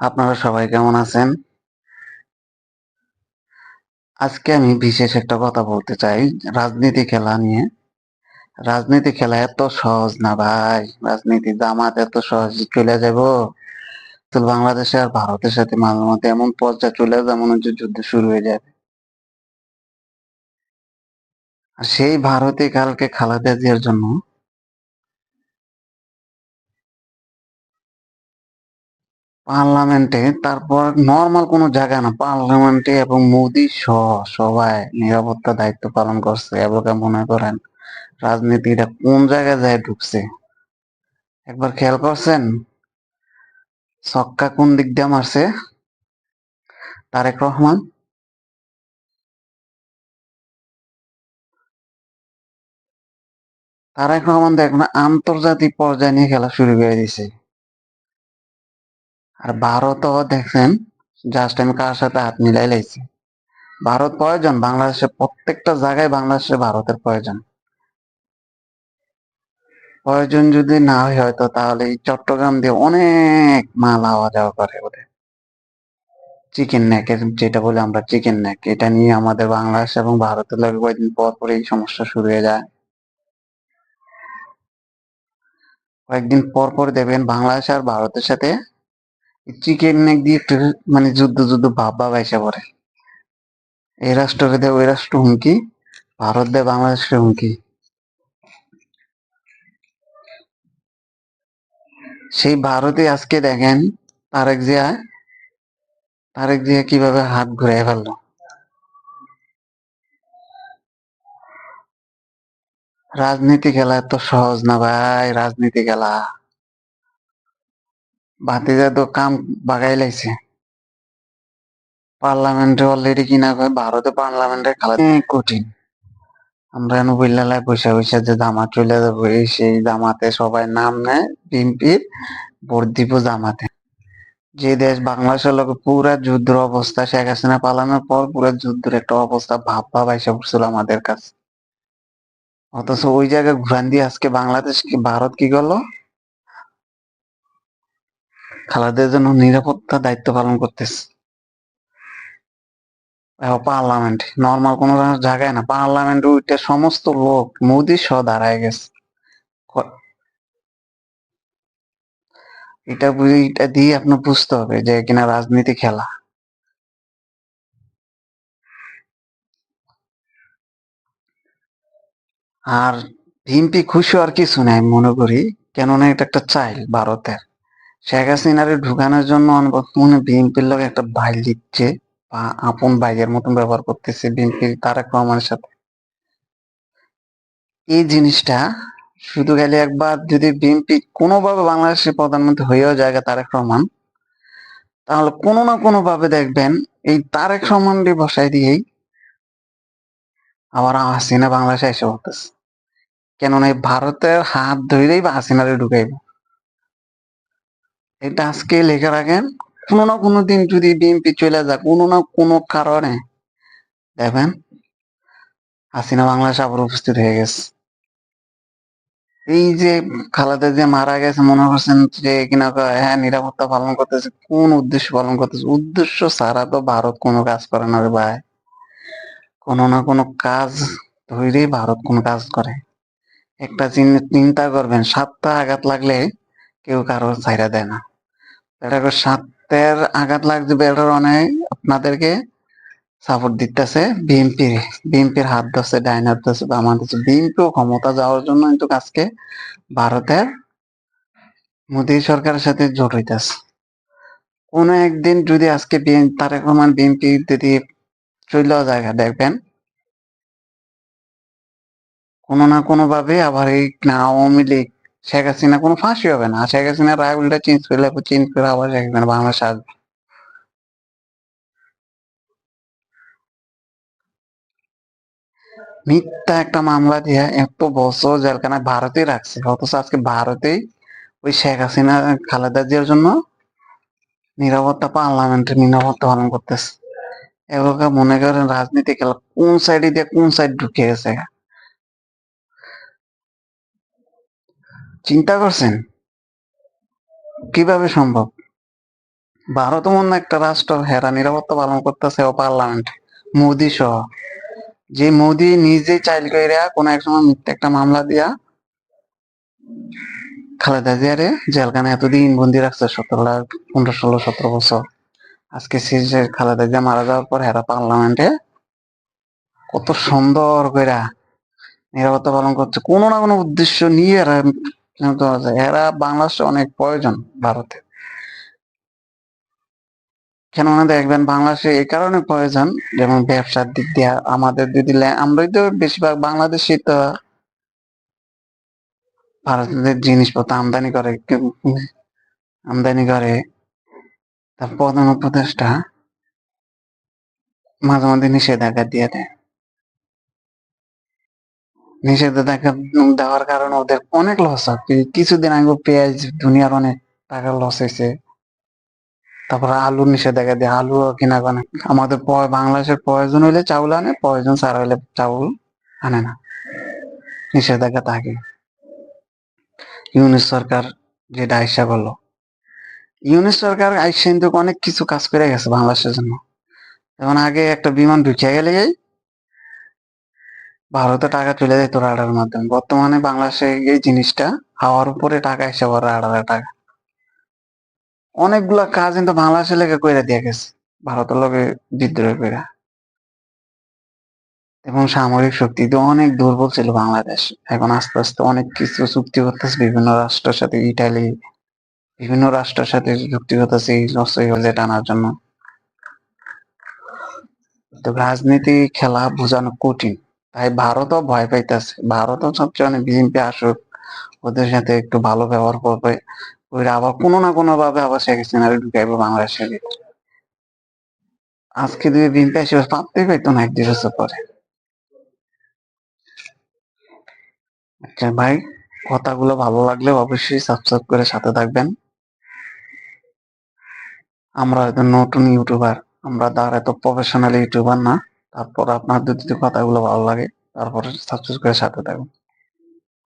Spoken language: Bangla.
আপনারা সবাই কেমন আছেন? আজকে আমি বিশেষ একটা কথা বলতে চাই, রাজনীতি খেলা নিয়ে। রাজনীতি খেলা এত সহজ না ভাই, রাজনীতি জামাত এত সহজ চলে যাব। তো বাংলাদেশে আর ভারতের সাথে মাঝে মধ্যে এমন পর্যায়ে চলে যায় মনে হচ্ছে যুদ্ধ শুরু হয়ে যাবে। সেই ভারতে কালকে খালেদা জিয়ার জন্য পার্লামেন্টে, তারপর নর্মাল কোনো জায়গা না, পার্লামেন্টে এবং মোদি সহ সবাই নিরাপত্তা দায়িত্ব পালন করছে এবং মনে করেন রাজনীতিটা কোন জায়গায় যায় ঢুকছে। একবার খেয়াল করছেন? ছক্কা কোন দিক দিয়ে মারছে? তারেক রহমান? তারেক রহমান দেখুন, আন্তর্জাতিক পর্যায়ে নিয়ে খেলা শুরু করে দিছে। আর ভারতও দেখছেন জাস্ট আমি কার সাথে হাত মিলাই লাইছি? ভারত প্রয়োজন বাংলাদেশের প্রত্যেকটা জায়গায় বাংলাদেশে ভারতের প্রয়োজন। প্রয়োজন যদি না হয় হয়তো তাহলে এই চট্টগ্রাম দিয়ে অনেক মাল আওয়া যাওয়া করে ওদের। চিকেন নেক যেটা বলে আমরা চিকেন নেক এটা নিয়ে আমাদের বাংলাদেশ এবং ভারতের লাগে কয়েকদিন পর পর এই সমস্যা শুরু হয়ে যায়। কয়েকদিন পর পর দেখবেন বাংলাদেশ আর ভারতের সাথে চিকেন নেক দিয়ে একটু মানে যুদ্ধ যুদ্ধ ভাব ভাব এসে পড়ে। এই রাষ্ট্রকে দেয়, ওই রাষ্ট্র হুমকি, ভারত দেয় বাংলাদেশকে হুমকি। সেই ভারতে আজকে দেখেন তারেক জিয়া তারেক জিয়া কীভাবে হাত ঘুরাই ফেলল। রাজনীতি খেলা এত সহজ না ভাই, রাজনীতি খেলা। ভাতিজা তো কাম বাগাই লাইছে পার্লামেন্টে অলরেডি কিনা কয় ভারতে পার্লামেন্টের খেলা। কঠিন। আমরা এনে বললাম পয়সা পয়সা যে জামাত চলে যাব এই সেই জামাতে সবাই নাম নেয় বিএনপির ভোট দিব জামাতে। যে দেশ বাংলাদেশের লোক পুরা যুদ্ধ অবস্থা শেখ হাসিনা পালানোর পর পুরা যুদ্ধের একটা অবস্থা ভাব ভাব আইসা পড়ছিল আমাদের কাছে। অথচ ওই জায়গায় ঘুরান দিয়ে আজকে বাংলাদেশ কি ভারত কি করল খালাদের জন্য নিরাপত্তা দায়িত্ব পালন করতেছে। পার্লামেন্ট। নর্মাল কোন জায়গায় না। পার্লামেন্ট ওইটা সমস্ত লোক মোদি সহ দাঁড়ায় গেছে। এটা এটা দিয়ে আপনার বুঝতে হবে যে কিনা রাজনীতি খেলা। আর বিএনপি খুশি আর কিছু নাই, মনে করি। কেননা এটা একটা চাইল ভারতের। শেখ হাসিনারে ঢুকানোর জন্য বর্তমানে বিএনপির লোক একটা ভাই দিচ্ছে বা আপন ভাইয়ের মতন ব্যবহার করতেছে বিএনপি তারেক রহমানের সাথে। এই জিনিসটা শুধু গেলে একবার যদি বিএনপি কোনোভাবে বাংলাদেশের প্রধানমন্ত্রী হয়েও যায় তারেক রহমান, তাহলে কোনো না কোনো ভাবে দেখবেন এই তারেক রহমানকে বসাই দিয়েই আবার হাসিনা বাংলাদেশে এসে বলতেছে কেননা ভারতের হাত ধরেই বা হাসিনারে ঢুকাইব। এটা আজকে লেখা রাখেন, কোনো না কোনো দিন যদি বিএনপি চলে যায়, কোনো না কোনো কারণে, দেখবেন হাসিনা বাংলাদেশে আবার উপস্থিত হয়ে গেছে। এই যে খালেদা যে মারা গেছে, মনে করছেন যে কিনা হ্যাঁ নিরাপত্তা পালন করতেছে, কোন উদ্দেশ্য পালন করতেছে? উদ্দেশ্য ছাড়া তো ভারত কোনো কাজ করে না রে ভাই। কোনো না কোনো কাজ ধরেই ভারত কোনো কাজ করে। একটা চিন- চিন্তা করবেন, সাতটা আঘাত লাগলে কেউ কারও ছাইরা দেয় না। এটা করে সাতের আঘাত লাগছে বেটার অনেক আপনাদেরকে সাপোর্ট দিতেছে বিএনপি বিএনপির হাত ধরছে, ডাইন হাত ধরছে হাত ধরছে। বিএনপিও ক্ষমতা যাওয়ার জন্য কিন্তু আজকে ভারতের মোদী সরকারের সাথে জোট হইতেছে। কোনো একদিন যদি আজকে তারেক রহমান বিএনপি যদি চলে জায়গা, দেখবেন কোনো না কোনো ভাবে আবার এই আওয়ামী লীগ শেখ হাসিনা কোনো ফাঁসি হবে না। শেখ হাসিনা রায় উল্টা চেঞ্জ করলে চেঞ্জ করে আবার শেখ হাসিনা বাংলাদেশ আসবে। মিথ্যা একটা মামলা দিয়ে এত বছর জেলখানায় ভারতেই রাখছে। অথচ আজকে ভারতেই ওই শেখ হাসিনা, খালেদা জিয়ার জন্য নিরাপত্তা পার্লামেন্টের নিরাপত্তা পালন করতেছে। এবার মনে করেন রাজনীতি খেলা কোন সাইডে দিয়ে কোন সাইড ঢুকে গেছে? চিন্তা করছেন? কীভাবে সম্ভব? ভারত এমন একটা রাষ্ট্র, হেরা নিরাপত্তা পালন করতেছে ও পার্লামেন্ট মোদি সহ। যে মোদি নিজে চাইল কইরা কোন এক সময় মিথ্যা একটা মামলা দিয়া খালেদা জিয়ারে জেলখানে এতদিন বন্দি রাখছে, সতেরো লাখ, পনেরো, ষোলো, সতেরো বছর। আজকে শেষে খালেদা জিয়া মারা যাওয়ার পর হেরা পার্লামেন্টে কত সুন্দর কইরা নিরাপত্তা পালন করছে। কোনো না কোনো উদ্দেশ্য নিয়ে এরা বাংলাদেশে অনেক প্রয়োজন ভারতে। কেননা দেখবেন বাংলাদেশে এই কারণে প্রয়োজন, যেমন ব্যবসার দিক দিয়ে, আমাদের যদি আমরাই তো বেশিরভাগ বাংলাদেশি তো ভারতের জিনিসপত্র আমদানি করে আমদানি করে। তার প্রধান উপদেষ্টা মাঝে মাঝে নিষেধাজ্ঞা দিয়ে দেয়। নিষেধাজ্ঞা দেওয়ার কারণে ওদের অনেক লস হয়। কিছুদিন আগে পেঁয়াজ দুনিয়ার অনেক টাকা লস হয়েছে। তারপরে আলু নিষেধাজ্ঞা দিয়ে আলু কিনা কানে আমাদের বাংলাদেশের প্রয়োজন হইলে চাউল আনে, প্রয়োজন ছাড়া হইলে চাউল আনে না। নিষেধাজ্ঞা থাকে। ইউনিস সরকার যেটা আইসা করল ইউনিস সরকার আইসা কিন্তু অনেক কিছু কাজ করে গেছে বাংলাদেশের জন্য। যেমন আগে একটা বিমান ঢুকিয়ে গেলে ভারতে টাকা চলে যেত রাডার মাধ্যমে। বর্তমানে বাংলাদেশে এই জিনিসটা হাওয়ার উপরে টাকা এসে পড়ে রাডারের টাকা। অনেকগুলা কাজ কিন্তু বাংলাদেশের লেগে কইরা দিয়ে গেছে, ভারতের লগে বিদ্রোহ কইরা। এবং সামরিক শক্তি তো অনেক দুর্বল ছিল বাংলাদেশ। এখন আস্তে আস্তে অনেক কিছু চুক্তি করতেছে, বিভিন্ন রাষ্ট্রের সাথে ইটালি, বিভিন্ন রাষ্ট্রের সাথে চুক্তি করতেছে, এই অস্ত্র টানার জন্য। তো রাজনীতি খেলা বোঝানো কঠিন। তাই ভারতও ভয় পাইতেছে। ভারতও সবচেয়ে অনেক বিএনপি আসুক, ওদের সাথে একটু ভালো ব্যবহার করবে। ওইরা আবার কোনো না কোনো ভাবে আবার শেখ হাসিনারে ঢুকাইবে বাংলাদেশের আজকে যদি বিএনপি আসবে পাততেই পাইতো না এক দুই বছর পরে। আচ্ছা ভাই, কথাগুলো ভালো লাগলে অবশ্যই সাবস্ক্রাইব করে সাথে থাকবেন। আমরা হয়তো নতুন ইউটিউবার আমরা তার এত প্রফেশনাল ইউটিউবার না। তারপর আপনার যদি কথাগুলো ভালো লাগে তারপরে সাবস্ক্রাইব করে সাথে থাকুন।